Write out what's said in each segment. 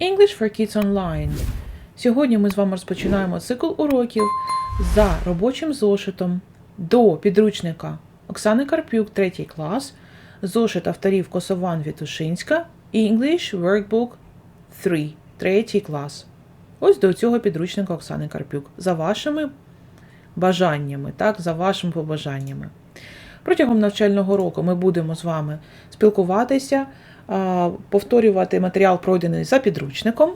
English for Kids Online. Сьогодні ми з вами розпочинаємо цикл уроків за робочим зошитом до підручника Оксани Карпюк, 3 клас, зошит авторів Косован Вітушинська, English Workbook 3, 3 клас. Ось до цього підручника Оксани Карпюк. За вашими бажаннями, так, за вашими побажаннями. Протягом навчального року ми будемо з вами спілкуватися, повторювати матеріал, пройдений за підручником,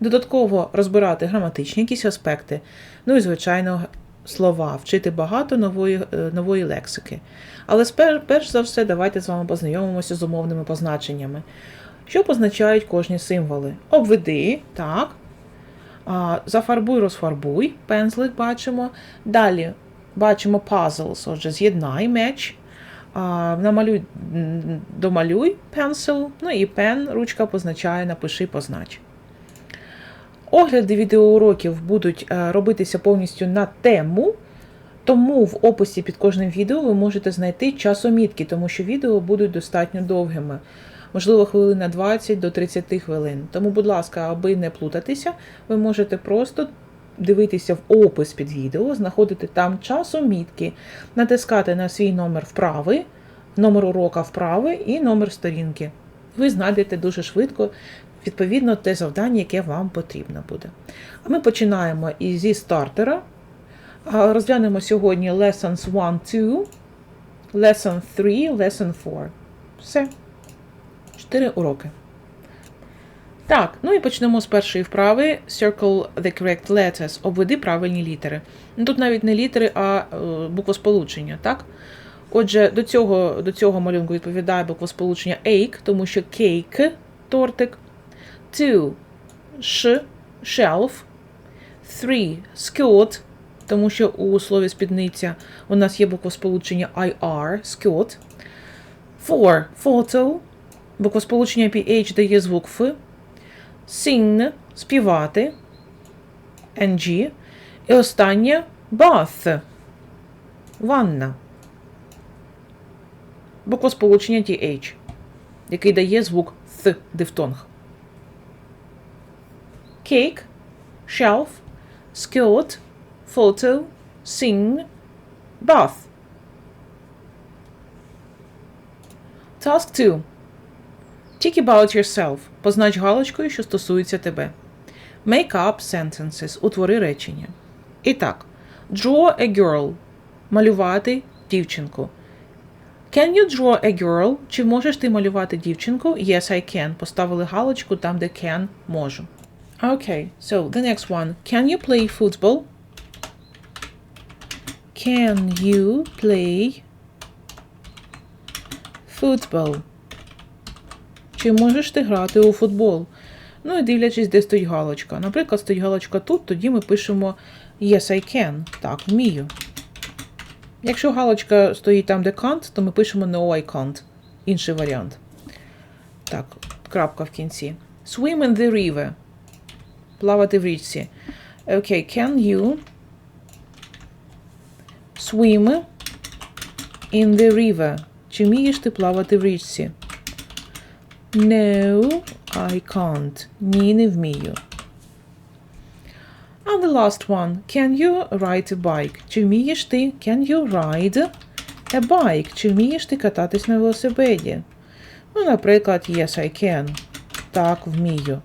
додатково розбирати граматичні якісь аспекти, ну і, звичайно, слова, вчити багато нової, е, нової лексики. Але перш за все, давайте з вами познайомимося з умовними позначеннями. Що позначають кожні символи? Обведи, так. Зафарбуй, розфарбуй, пензлик бачимо. Далі бачимо puzzles, отже, з'єднай меч. Намалюй, домалюй pencil, ну і пен, ручка позначає, напиши, познач. Огляди відеоуроків будуть е, робитися повністю на тему, тому в описі під кожним відео ви можете знайти часомітки, тому що відео будуть достатньо довгими. Можливо, хвилин на 20 до 30 хвилин. Тому, будь ласка, аби не плутатися, ви можете просто дивитися в опис під відео, знаходити там часомітки, натискати на свій номер вправи, номер урока вправи і номер сторінки. Ви знайдете дуже швидко, відповідно, те завдання, яке вам потрібно буде. А ми починаємо і зі стартера. Розглянемо сьогодні lessons 1, 2, lesson 3, lesson 4. Все. Чотири уроки. Так, ну і почнемо з першої вправи. Circle the correct letters. Обведи правильні літери. Ну, тут навіть не літери, а е, буквосполучення, так? Отже, до цього, до цього малюнку відповідає буквосполучення ache, тому що cake – тортик. Two – ш, shelf. Three – skirt, тому що у слові спідниця у нас є буквосполучення IR – skirt. Four – photo, буквосполучення PH дає звук Ф. Sing – співати, NG. І останнє bath – ванна. Буквосполучення TH, який дає звук Th дифтонг. Cake, shelf, skirt, photo, sing, bath. Task 2. Think about yourself. Познач галочкою, що стосується тебе. Make up sentences. Утвори речення. І так. Draw a girl. Малювати дівчинку. Can you draw a girl? Чи можеш ти малювати дівчинку? Yes, I can. Поставили галочку там, де can можу. Okay, so the next one. Can you play football? Can you play football? Чи можеш ти грати у футбол? Ну і дивлячись, де стоїть галочка. Наприклад, стоїть галочка тут, тоді ми пишемо Yes, I can. Так, вмію. Якщо галочка стоїть там, де can't, то ми пишемо No, I can't. Інший варіант. Так, крапка в кінці. Swim in the river. Плавати в річці. Окей, okay, can you swim in the river? Чи вмієш ти плавати в річці? No, I can't. Ні, не вмію. And the last one. Can you ride a bike? Чи вмієш ти? Can you ride a bike? Чи вмієш ти кататись на велосипеді? Ну, наприклад, yes, I can. Так, вмію.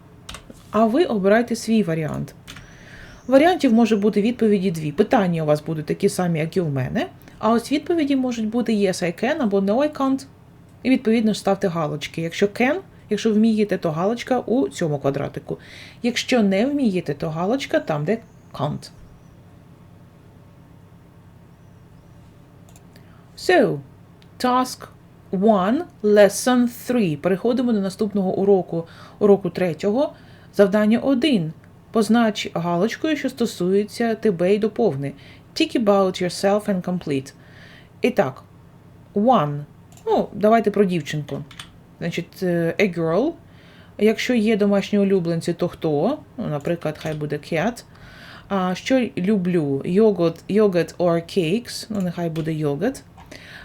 А ви обирайте свій варіант. Варіантів може бути відповіді дві. Питання у вас будуть такі самі, як і у мене. А ось відповіді можуть бути yes, I can або no, I can't. І відповідно ставте галочки. Якщо can, якщо вмієте, то галочка у цьому квадратику. Якщо не вмієте, то галочка там, де can't. So, task 1, lesson 3. Переходимо до наступного уроку, уроку третього. Завдання 1. Познач галочкою, що стосується тебе і доповни. Think about yourself and complete. І так, one. Ну, давайте про дівчинку. Значить, е, a girl. Якщо є домашні улюбленці, то хто? Ну, наприклад, хай буде cat. А що люблю? Yogurt, yogurt or cakes. Ну, нехай буде yogurt.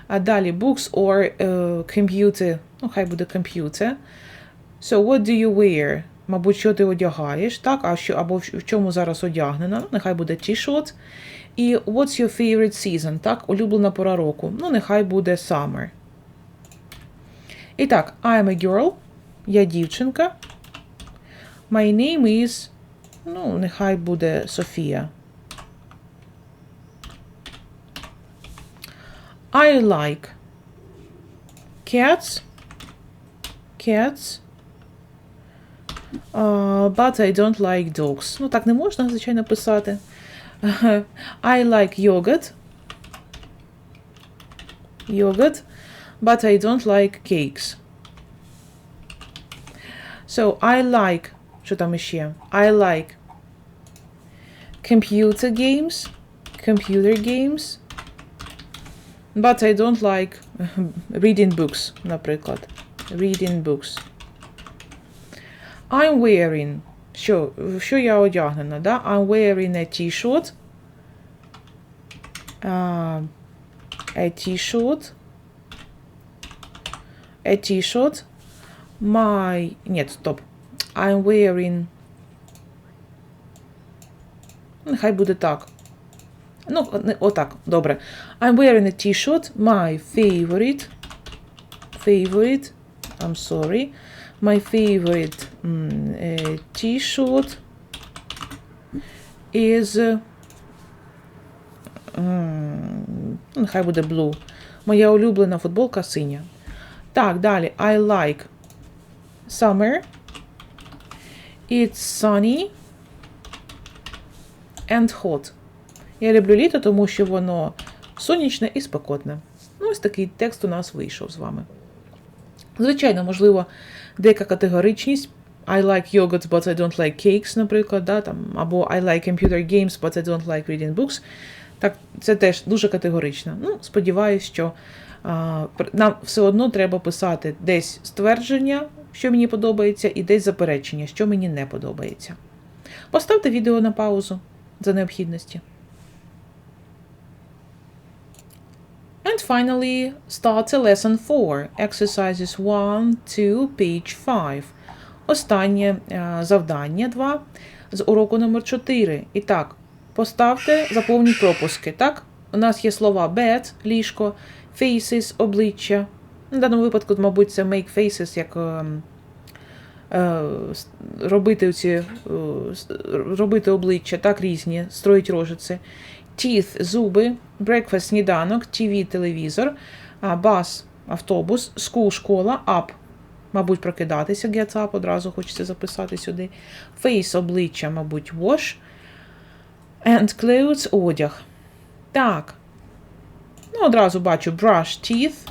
А далі books or uh, computer. Ну, хай буде computer. So, what do you wear? мабуть, що ти одягаєш, так? А що, або в в чому зараз одягнена. Ну, Нехай буде t-shirt. І what's your favorite season? Так, улюблена пора року. Ну, нехай буде summer. І так, I'm a girl. Я дівчинка. My name is. Ну, нехай буде Софія. I like cats. Cats. Uh, but I don't like dogs. Ну, так не можна, звичайно, писати. I like yogurt. Yogurt. But I don't like cakes. So, I like. Що там іще? I like computer games. Computer games. But I don't like reading books, наприклад. Reading books. I'm wearing. Що, що я одягнена, да? I'm wearing a t-shirt. Uh, a t-shirt. A t-shirt. My... Нет, стоп. I'm wearing... Нехай буде так. Ну, не- отак, добре. I'm wearing a t-shirt. My favorite. Favorite. I'm sorry. My favorite м, е, t-shirt is. е, м, ну, Нехай буде blue. Моя улюблена футболка синя. Так, далі. I like summer. It's sunny and hot. Я люблю літо, тому що воно сонячне і спекотне. Ну, ось такий текст у нас вийшов з вами. Звичайно, можливо, деяка категоричність. I like yogurt, but I don't like cakes, наприклад, да, там, або I like computer games, but I don't like reading books. Так, це теж дуже категорично. Ну, сподіваюсь, що нам все одно треба писати десь ствердження, що мені подобається, і десь заперечення, що мені не подобається. Поставте відео на паузу за необхідності. And finally, starts a lesson 4, exercises 1 to page 5. Останнє е, завдання 2 з уроку номер 4. І так, поставте, заповніть пропуски. Так, у нас є слова bed, ліжко, faces, обличчя. В даному випадку, мабуть, це make faces, як ем, е, робити ці, е, робити обличчя, так, різні, строїть рожиці. Teeth – зуби, breakfast – сніданок, TV – телевізор, bus – автобус, school – школа, up – мабуть, прокидатися, get up, одразу хочеться записати сюди. Face – обличчя, мабуть, wash. And clothes – одяг. Так. Ну, одразу бачу brush teeth.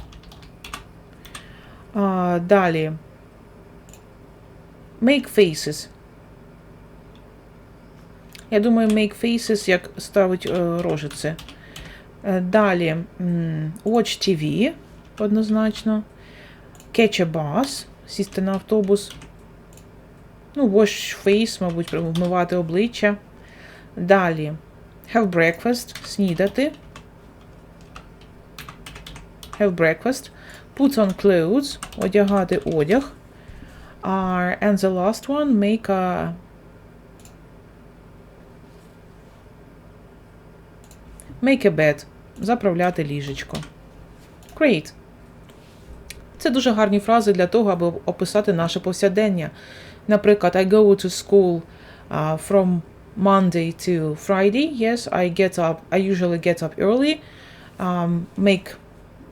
А, далі. Make faces. Я думаю, make faces, як ставить е, рожиці. Е, Далі watch TV, однозначно. Catch a bus, сісти на автобус. Ну, wash face, мабуть, вмивати обличчя. Далі have breakfast, снідати. Have breakfast. Put on clothes, одягати одяг. Uh, and the last one, make a Make a bed. Заправляти ліжечко. Great. Це дуже гарні фрази для того, аби описати наше повсякдення. Наприклад, I go to school uh, from Monday to Friday. Yes, I get up. I usually get up early. Um, make,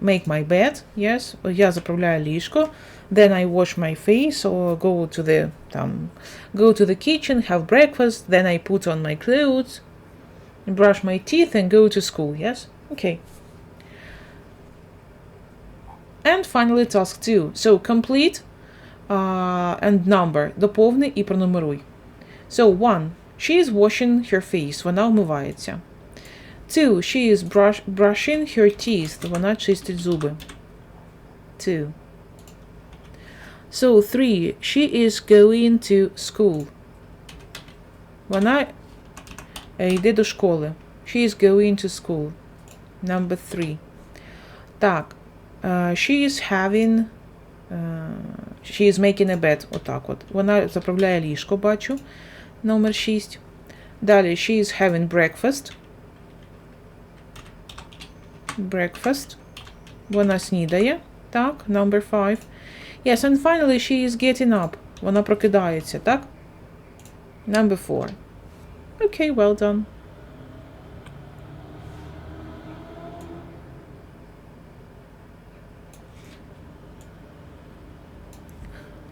make my bed. Yes, я заправляю ліжко. Then I wash my face or go to the там, go to the kitchen, have breakfast. Then I put on my clothes brush my teeth and go to school, yes? Okay. And finally, task two. So complete uh, and number. Доповни і пронумеруй. So one, she is washing her face. Вона вмивається. Two, she is brush, brushing her teeth. Вона чистить зуби. Two. So three, she is going to school. Вона Е, Йде до школи. She is going to school. Number three. Так. е, She is having. е, She is making a bed. Отак от. Вона заправляє ліжко, бачу. Номер 6. Далі, she is having breakfast. Breakfast. Вона снідає. Так, number 5. Yes, and finally she is getting up. Вона прокидається, так? Number 4. Okay, well done.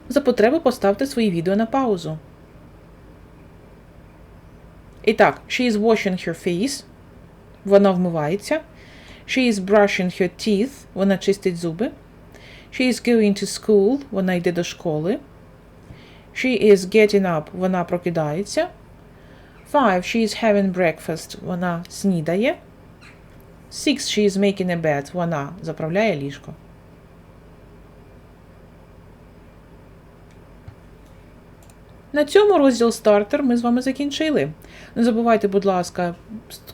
За потреби поставте свої відео на паузу. І так, she is washing her face. Вона вмивається. She is brushing her teeth. Вона чистить зуби. She is going to school. Вона йде до школи. She is getting up. Вона прокидається. Five. She is having breakfast. Вона снідає. Six. She is making a bed. Вона заправляє ліжко. На цьому розділ стартер ми з вами закінчили. Не забувайте, будь ласка,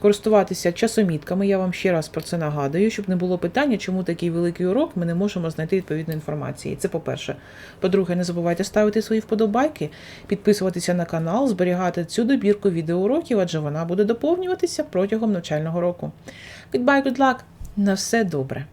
користуватися часомітками. Я вам ще раз про це нагадую, щоб не було питання, чому такий великий урок ми не можемо знайти відповідної інформації. Це по-перше. По-друге, не забувайте ставити свої вподобайки, підписуватися на канал, зберігати цю добірку відеоуроків, адже вона буде доповнюватися протягом навчального року. Goodbye, good luck! На все добре!